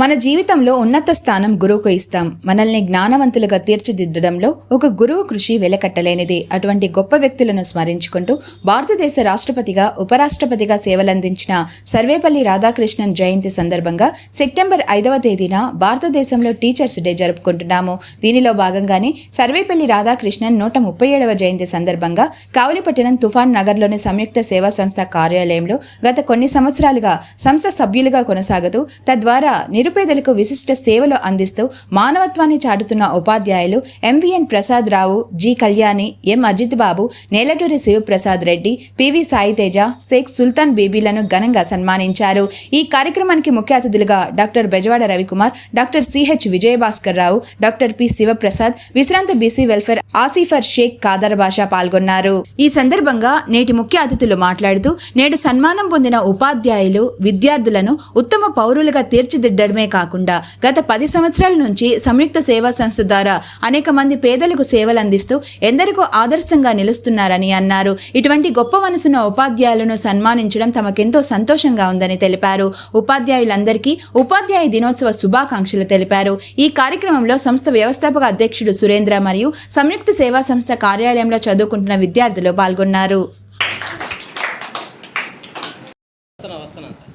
మన జీవితంలో ఉన్నత స్థానం గురువుకు ఇస్తాం. మనల్ని జ్ఞానవంతులుగా తీర్చిదిద్దడంలో ఒక గురువు కృషి వెలకట్టలేనిది. అటువంటి గొప్ప వ్యక్తులను స్మరించుకుంటూ భారతదేశ రాష్ట్రపతిగా ఉపరాష్ట్రపతిగా సేవలందించిన సర్వేపల్లి రాధాకృష్ణన్ జయంతి సందర్భంగా సెప్టెంబర్ ఐదవ తేదీన భారతదేశంలో టీచర్స్ డే జరుపుకుంటున్నాము. దీనిలో భాగంగానే సర్వేపల్లి రాధాకృష్ణన్ నూట ముప్పై ఏడవ జయంతి సందర్భంగా కావలిపట్టణం తుఫాన్ నగర్లోని సంయుక్త సేవా సంస్థ కార్యాలయంలో గత కొన్ని సంవత్సరాలుగా సంస్థ సభ్యులుగా కొనసాగుతూ తద్వారా నిరుపేదలకు విశిష్ట సేవలు అందిస్తూ మానవత్వాన్ని చాటుతున్న ఉపాధ్యాయులు M V N Prasad Rao G Kalyani M Ajith Babu Nelaturi Sivaprasad Reddy P V Saiteja Sheikh Sultan బీబీలను ఘనంగా సన్మానించారు. ఈ కార్యక్రమానికి ముఖ్య అతిథులుగా doctor Bezawada Ravikumar doctor C H Vijayabhaskar Rao doctor P Sivaprasad విశ్రాంత బీసీ వెల్ఫేర్ ఆసిఫర్ షేక్ కాదర్ బాషా పాల్గొన్నారు. ఈ సందర్భంగా నేటి ముఖ్య అతిథులు మాట్లాడుతూ నేడు సన్మానం పొందిన ఉపాధ్యాయులు విద్యార్థులను ఉత్తమ పౌరులుగా తీర్చిదిద్దడమే కాకుండా గత పది సంవత్సరాల నుంచి సంయుక్త సేవా సంస్థ ద్వారా అనేక మంది పేదలకు సేవలు అందిస్తూ ఎందరికో ఆదర్శంగా నిలుస్తున్నారని అన్నారు. ఇటువంటి గొప్ప మనసున్న ఉపాధ్యాయులను సన్మానించడం తమకెంతో సంతోషంగా ఉందని తెలిపారు. ఉపాధ్యాయులందరికీ ఉపాధ్యాయ దినోత్సవ శుభాకాంక్షలు తెలిపారు. ఈ కార్యక్రమంలో సంస్థ వ్యవస్థాపక అధ్యక్షుడు సురేంద్ర మరియు సంయుక్త సేవా సంస్థ కార్యాలయంలో చదువుకుంటున్న విద్యార్థులు పాల్గొన్నారు వస్తున్నా వస్తున్నాను సార్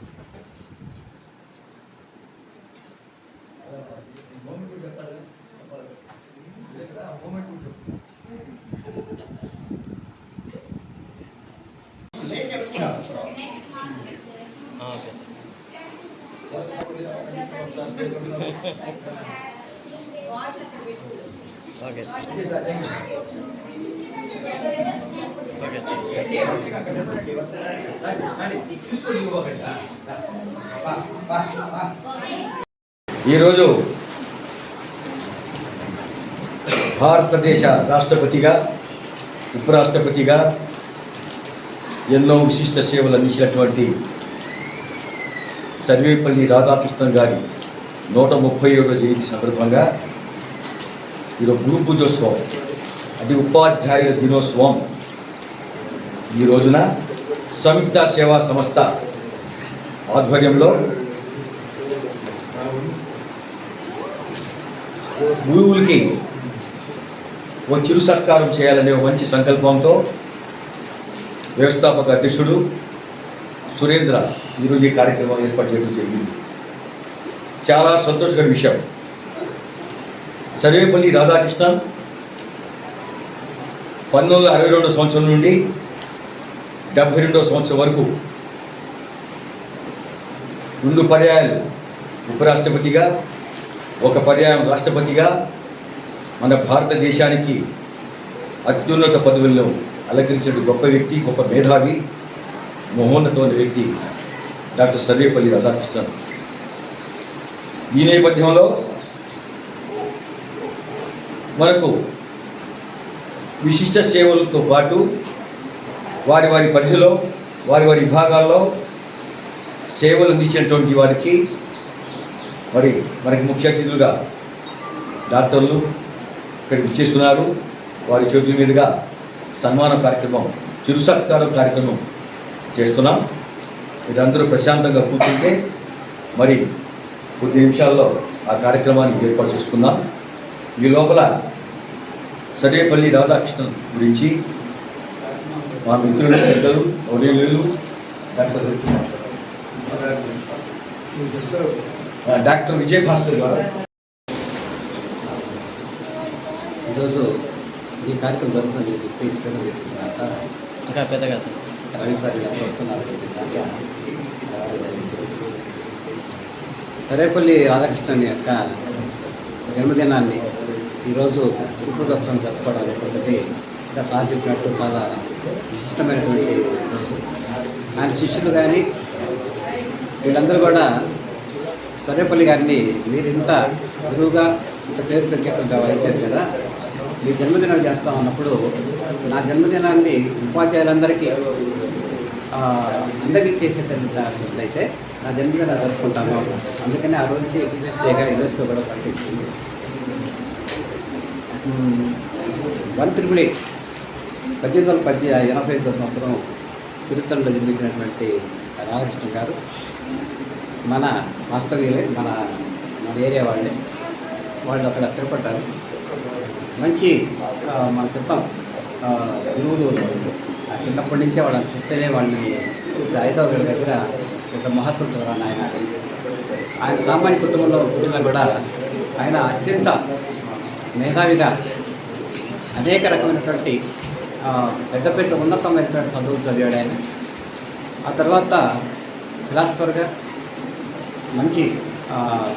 ఆ, okay sir okay sir okay sir ఈరోజు భారతదేశ రాష్ట్రపతిగా ఉపరాష్ట్రపతిగా ఎన్నో విశిష్ట సేవలు అందించినటువంటి సర్వేపల్లి రాధాకృష్ణన్ గారి నూట ముప్పై ఏడో జయంతి సందర్భంగా ఈరోజు గురు పూజోత్సవం అది ఉపాధ్యాయుల దినోత్సవం. ఈ రోజున సంయుక్త సేవా సంస్థ ఆధ్వర్యంలో గురువులకి ఓ చిరు సత్కారం చేయాలనే మంచి సంకల్పంతో వ్యవస్థాపక అధ్యక్షుడు సురేంద్ర ఈరోజు ఈ కార్యక్రమం ఏర్పాటు చేయడం జరిగింది. చాలా సంతోషకర విషయం. సర్వేపల్లి రాధాకృష్ణన్ పంతొమ్మిది వందల అరవై రెండో సంవత్సరం నుండి డెబ్భై రెండో సంవత్సరం వరకు రెండు పర్యాయాలు ఉపరాష్ట్రపతిగా ఒక పర్యాయం రాష్ట్రపతిగా మన భారతదేశానికి అత్యున్నత పదవుల్లో అలంకరించిన గొప్ప వ్యక్తి గొప్ప మేధావి మహోన్నతమైన వ్యక్తి డాక్టర్ సర్వేపల్లి రాధాకృష్ణన్. ఈ నేపథ్యంలో మనకు విశిష్ట సేవలతో పాటు వారి వారి పరిధిలో వారి వారి విభాగాల్లో సేవలు అందించినటువంటి వారికి మరి మనకి ముఖ్య అతిథులుగా డాక్టర్లు ఇక్కడికి ఇచ్చేస్తున్నారు వారి చేతుల మీదుగా సన్మాన కార్యక్రమం చిరుసత్కారం కార్యక్రమం చేస్తున్నాం. మీరందరూ ప్రశాంతంగా కూర్చుంటే మరి కొద్ది నిమిషాల్లో ఆ కార్యక్రమాన్ని ఏర్పాటు చేసుకుందాం. ఈ లోపల సర్వేపల్లి రాధాకృష్ణన్ గురించి మా మిత్రులు పెద్దలు గౌరీలు డాక్టర్ విజయ్ భాస్కర్ గారు. ఈరోజు ఈ కార్యక్రమం జరుగుతుంది. చెప్పేసి పెద్దగా వస్తున్నారు సరేపల్లి రాధాకృష్ణన్ యొక్క జన్మదినాన్ని ఈరోజు గురుపుదోత్సవం జరుపుకోవడం అనేటువంటిది ఇంకా సార్ చెప్పినట్టు చాలా విశిష్టమైనటువంటి రోజు. ఆయన శిష్యులు కానీ వీళ్ళందరూ కూడా సరేపల్లి గారిని మీరు ఇంత గురువుగా ఇంత పేరు పెట్టేటువంటి వైద్యం కదా మీ జన్మదినం చేస్తా ఉన్నప్పుడు నా జన్మదినాన్ని ఉపాధ్యాయులందరికీ అందరికీ చేసేటట్లయితే నా జన్మదినం జరుపుకుంటాను అందుకని ఆ రోజు టీచర్స్ డేగా యూనివర్సిటీ కూడా ప్రకటించింది వన్ త్రిబుల్ ఎయిట్ పద్దెనిమిది వందల పద్ది ఎనభై ఐదో సంవత్సరం తిరుత్తలలో జన్మించినటువంటి రాధాకృష్ణ గారు. మన వాస్తవ్యులే మన మన ఏరియా వాళ్ళే. వాళ్ళు అక్కడ స్థిరపడ్డారు. మంచి మన చిత్తం గురువులు ఆ చిన్నప్పటి నుంచే వాళ్ళని చూస్తేనే వాళ్ళని ఐదవ వీళ్ళ దగ్గర ఒక మహత్వం కూడా ఆయన. ఆయన సామాన్య కుటుంబంలో పుట్టిన కూడా ఆయన అత్యంత మేధావిగా అనేక రకమైనటువంటి పెద్ద పెద్ద ఉన్నతమైనటువంటి చదువులు చదివాడు ఆయన. ఆ తర్వాత ఫిలాసఫర్గా మంచి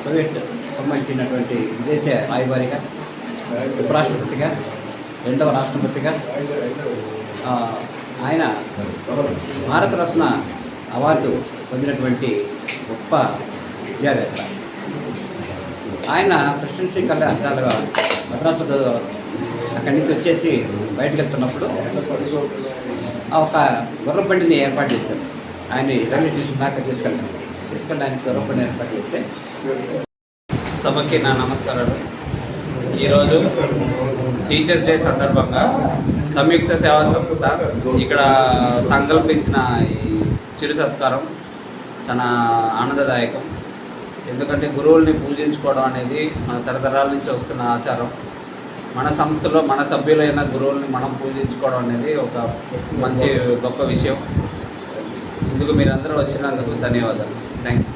సోవియట్ సంబంధించినటువంటి విదేశీ రాయబారిగా ఉపరాష్ట్రపతిగా రెండవ రాష్ట్రపతిగా ఆయన భారతరత్న అవార్డు పొందినటువంటి గొప్ప విద్యావేత్త. ఆయన ప్రెసిడెన్సీ కళాశాలగా మద్రాసు అక్కడి నుంచి వచ్చేసి బయటకు వెళ్తున్నప్పుడు ఆ ఒక గుర్రబండిని ఏర్పాటు చేశారు. ఆయన రైల్వే స్టేషన్ దాకా తీసుకెళ్ళాను తీసుకెళ్ళడానికి గుర్రబండిని ఏర్పాటు చేస్తే సభకి నా నమస్కారాలు. ఈరోజు టీచర్స్ డే సందర్భంగా సంయుక్త సేవా సంస్థ ఇక్కడ సంకల్పించిన ఈ చిరు సత్కారం చాలా ఆనందదాయకం. ఎందుకంటే గురువుల్ని పూజించుకోవడం అనేది మన తరతరాల నుంచి వస్తున్న ఆచారం. మన సంస్థలో మన సభ్యులైన గురువుల్ని మనం పూజించుకోవడం అనేది ఒక మంచి గొప్ప విషయం. ఇందుకు మీరందరూ వచ్చినందుకు ధన్యవాదాలు. Thank you